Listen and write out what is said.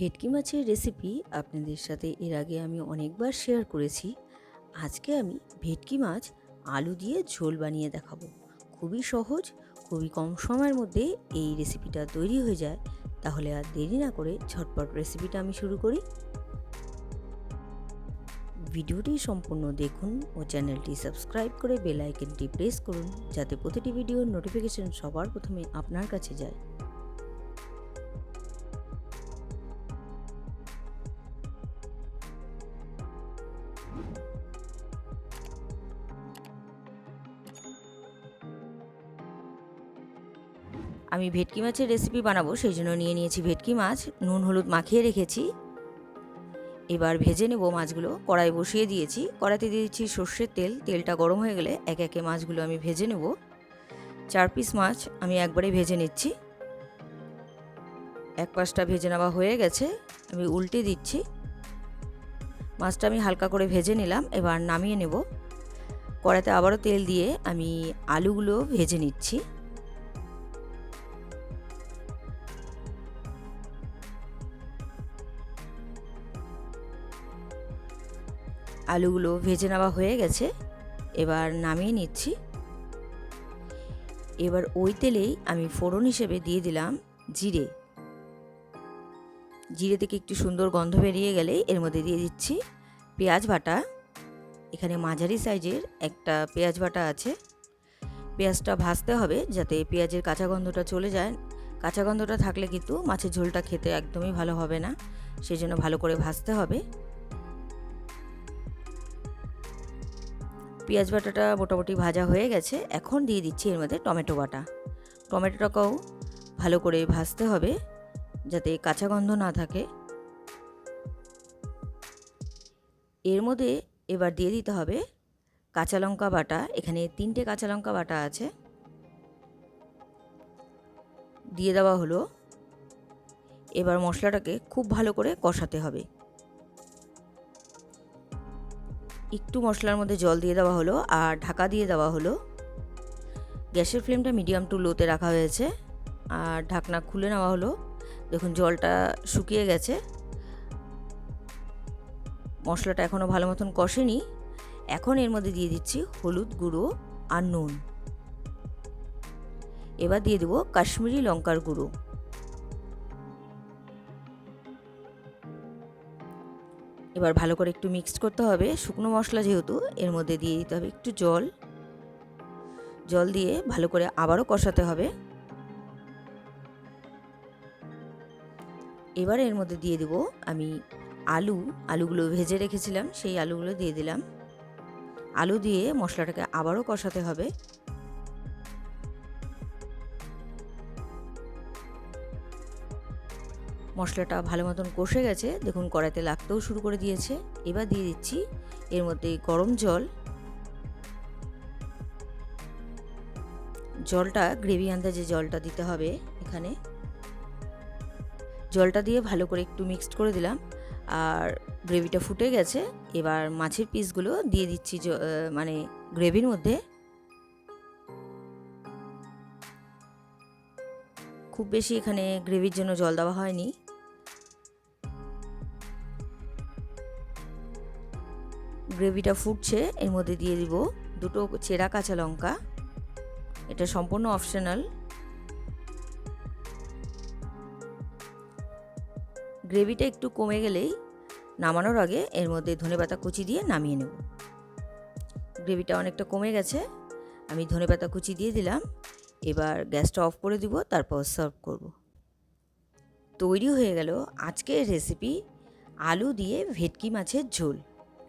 ভেটকি মাছের রেসিপি আপনাদের সাথে এর আগে আমি অনেকবার শেয়ার করেছি। আজকে আমি ভেটকি মাছ আলু দিয়ে ঝোল বানিয়ে দেখাবো। খুবই সহজ, খুবই কম সময়ের মধ্যে এই রেসিপিটা তৈরি হয়ে যায়। তাহলে আর দেরি না করে ঝটপট রেসিপিটা আমি শুরু করি। ভিডিওটি সম্পূর্ণ দেখুন ও চ্যানেলটি সাবস্ক্রাইব করে বেল আইকনটি প্রেস করুন, যাতে প্রতিটি ভিডিওর নোটিফিকেশন সবার প্রথমে আপনার কাছে যায়। আমি ভেটকি মাছের রেসিপি বানাবো, সেই জন্য নিয়ে নিয়েছি ভেটকি মাছ, নুন, হলুদ মাখিয়ে রেখেছি। এবার ভেজে নেব মাছগুলো কড়াই বসিয়ে দিয়েছি। কড়াইতে দিয়েছি সর্ষের তেল, তেলটা গরম হয়ে গেলে একে একে মাছগুলো আমি ভেজে নেব। চার পিস মাছ আমি একবারে ভেজে নিচ্ছি। এক পাশটা ভেজে নেওয়া হয়ে গেছে, আমি উল্টে দিচ্ছি। মাছটা আমি হালকা করে ভেজে নিলাম, এবার নামিয়ে নেব। কড়াইতে আবারও তেল দিয়ে আমি আলুগুলো ভেজে নিচ্ছি। আলুগুলো ভেজে নেওয়া হয়ে গেছে। এবার নামিয়ে নিচ্ছি। এবার ওই তেলেই আমি ফোড়ন হিসেবে দিয়ে দিলাম জিরে। জিরে থেকে একটু সুন্দর গন্ধ বেরিয়ে গেলে এর মধ্যে দিয়ে দিচ্ছি পেঁয়াজ বাটা। এখানে মাঝারি সাইজের একটা পেঁয়াজ বাটা আছে। পেঁয়াজটা ভাজতে হবে যাতে পেঁয়াজের কাঁচা গন্ধটা চলে যায়। কাঁচা গন্ধটা থাকলে কিন্তু মাছের ঝোলটা খেতে একদমই ভালো হবে না। সেই জন্য ভালো করে ভাজতে হবে। পেঁয়াজ বাটাটা মোটামুটি ভাজা হয়ে গেছে, এখন দিয়ে দিচ্ছি এর মধ্যে টমেটো বাটা। টমেটোটাকেও ভালো করে ভাজতে হবে যাতে কাঁচা গন্ধ না থাকে। এর মধ্যে এবার দিয়ে দিতে হবে কাঁচা লঙ্কা বাটা, এখানে তিনটে কাঁচা লঙ্কা বাটা আছে। দিয়ে দেওয়া হলো। এবার মশলাটাকে খুব ভালো করে কষাতে হবে। একটু মশলার মধ্যে জল দিয়ে দেওয়া হলো আর ঢাকা দিয়ে দেওয়া হলো। গ্যাসের ফ্লেমটা মিডিয়াম টু লোতে রাখা হয়েছে আর ঢাকনা খুলে নেওয়া হলো। দেখুন, জলটা শুকিয়ে গেছে। মশলাটা এখনও ভালো মতন কষেনি। এখন এর মধ্যে দিয়ে দিচ্ছি হলুদ গুঁড়ো আর নুন। এবার দিয়ে দেবো কাশ্মীরি লঙ্কার গুঁড়ো। এবার ভালো করে একটু মিক্সড করতে হবে। শুকনো মশলা যেহেতু, এর মধ্যে দিয়ে দিতে হবে একটু জল। জল দিয়ে ভালো করে আবারও কষাতে হবে। এবার এর মধ্যে দিয়ে দেব আমি আলু। আলুগুলো ভেজে রেখেছিলাম, সেই আলুগুলো দিয়ে দিলাম। আলু দিয়ে মশলাটাকে আবারও কষাতে হবে। মশলাটা ভালো মতন কষে গেছে। দেখুন, কড়াইতে লাগতেও শুরু করে দিয়েছে। এবার দিয়ে দিচ্ছি এর মধ্যে গরম জল। জলটা, গ্রেভি আন্দাজে জলটা দিতে হবে এখানে। জলটা দিয়ে ভালো করে একটু মিক্সড করে দিলাম। আর গ্রেভিটা ফুটে গেছে। এবার মাছের পিসগুলো দিয়ে দিচ্ছি মানে গ্রেভির মধ্যে। খুব বেশি এখানে গ্রেভির জন্য জল দেওয়া হয়নি। গ্রেভিটা ফুটছে, এর মধ্যে দিয়ে দিব দুটো চেরা কাঁচা লঙ্কা। এটা সম্পূর্ণ অপশনাল। গ্রেভিটা একটু কমে গেলেই নামানোর আগে এর মধ্যে ধনেপাতা কুচি দিয়ে নামিয়ে নেব। গ্রেভিটা অনেকটা কমে গেছে, আমি ধনেপাতা কুচি দিয়ে দিলাম। এবার গ্যাসটা অফ করে দিব, তারপর সার্ভ করব। তৈরি হয়ে গেল আজকের রেসিপি, আলু দিয়ে ভেটকি মাছের ঝোল।